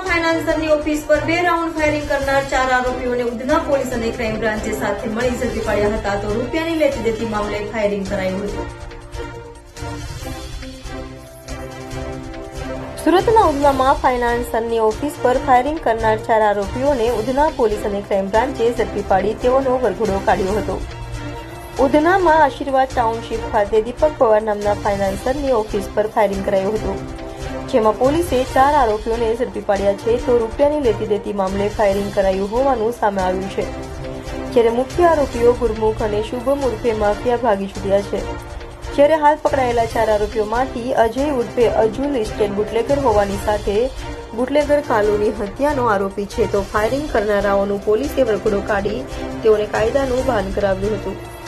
ઉધનામાં ફાઇનાન્સરની office પર બે round firing કરનાર ચાર આરોપીઓને ઉધના પોલીસ અને ક્રાઇમ બ્રાન્ચે સાથે મળી ઝડપી પાડ્યા હતા તો રૂપિયાની લેતી મામલે ફાયરિંગ કરાયું હતું. સુરતના ઉધનામાં ફાઇનાન્સરની ઓફિસ પર ફાયરિંગ કરનાર ચાર આરોપીઓને ઉધના પોલીસ અને ક્રાઇમ બ્રાન્ચે ઝડપી પાડી તેઓનો વરઘોડો કાઢ્યો હતો. ઉધનામાં આશીર્વાદ ટાઉનશીપ ખાતે દીપક પવાર નામના ફાઇનાન્સરની ઓફિસ પર ફાયરિંગ કરાયું હતું. જેમાં પોલીસે ચાર આરોપીઓને ઝડપી પાડ્યા છે તો રૂપિયાની લેતી દેતી મામલે ફાયરિંગ કરાયું હોવાનું સામે આવ્યું છે. જ્યારે મુખ્ય આરોપીઓ ગુરમુખ અને શુભમ ઉર્ફે માફિયા ભાગી છૂટ્યા છે. જ્યારે હાલ પકડાયેલા ચાર આરોપીઓમાંથી અજય ઉર્ફે અજુલ ઇસ્ટેટ બુટલેગર હોવાની સાથે બુટલેગર કાલુની હત્યાનો આરોપી છે તો ફાયરિંગ કરનારાઓનું પોલીસે વરઘોડો કાઢી તેઓને કાયદાનું ભાન કરાવ્યું હતું.